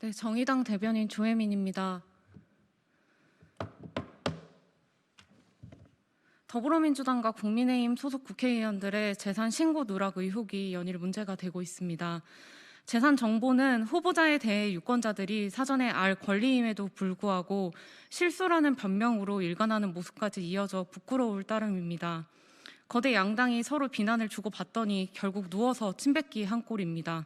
네, 정의당 대변인 조혜민입니다. 더불어민주당과 국민의힘 소속 국회의원들의 재산 신고 누락 의혹이 연일 문제가 되고 있습니다. 재산 정보는 후보자에 대해 유권자들이 사전에 알 권리임에도 불구하고 실수라는 변명으로 일관하는 모습까지 이어져 부끄러울 따름입니다. 거대 양당이 서로 비난을 주고받더니 결국 누워서 침뱉기 한 꼴입니다.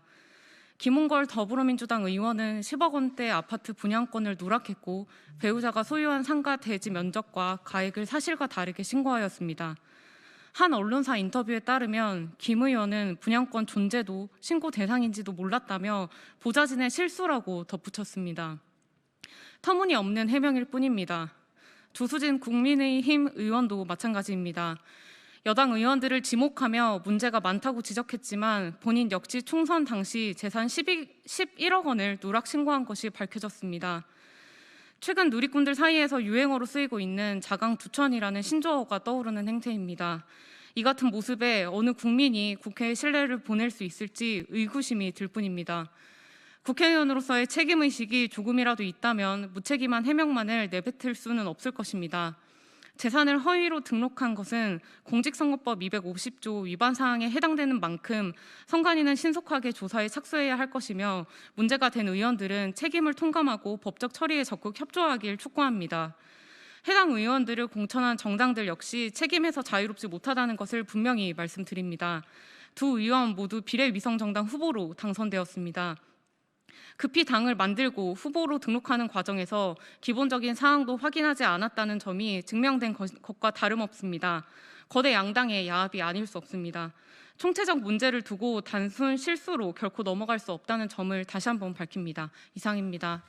김홍걸 더불어민주당 의원은 10억 원대 아파트 분양권을 누락했고 배우자가 소유한 상가 대지 면적과 가액을 사실과 다르게 신고하였습니다. 한 언론사 인터뷰에 따르면 김 의원은 분양권 존재도 신고 대상인지도 몰랐다며 보좌진의 실수라고 덧붙였습니다. 터무니없는 해명일 뿐입니다. 두수진 국민의힘 의원도 마찬가지입니다. 여당 의원들을 지목하며 문제가 많다고 지적했지만 본인 역시 총선 당시 재산 12, 11억 원을 누락 신고한 것이 밝혀졌습니다. 최근 누리꾼들 사이에서 유행어로 쓰이고 있는 자강 두천이라는 신조어가 떠오르는 행태입니다. 이 같은 모습에 어느 국민이 국회에 신뢰를 보낼 수 있을지 의구심이 들 뿐입니다. 국회의원으로서의 책임의식이 조금이라도 있다면 무책임한 해명만을 내뱉을 수는 없을 것입니다. 재산을 허위로 등록한 것은 공직선거법 250조 위반 사항에 해당되는 만큼 선관위는 신속하게 조사에 착수해야 할 것이며 문제가 된 의원들은 책임을 통감하고 법적 처리에 적극 협조하길 촉구합니다. 해당 의원들을 공천한 정당들 역시 책임에서 자유롭지 못하다는 것을 분명히 말씀드립니다. 두 의원 모두 비례위성 정당 후보로 당선되었습니다. 급히 당을 만들고 후보로 등록하는 과정에서 기본적인 사항도 확인하지 않았다는 점이 증명된 것- 것과 다름없습니다. 거대 양당의 야합이 아닐 수 없습니다. 총체적 문제를 두고 단순 실수로 결코 넘어갈 수 없다는 점을 다시 한번 밝힙니다. 이상입니다.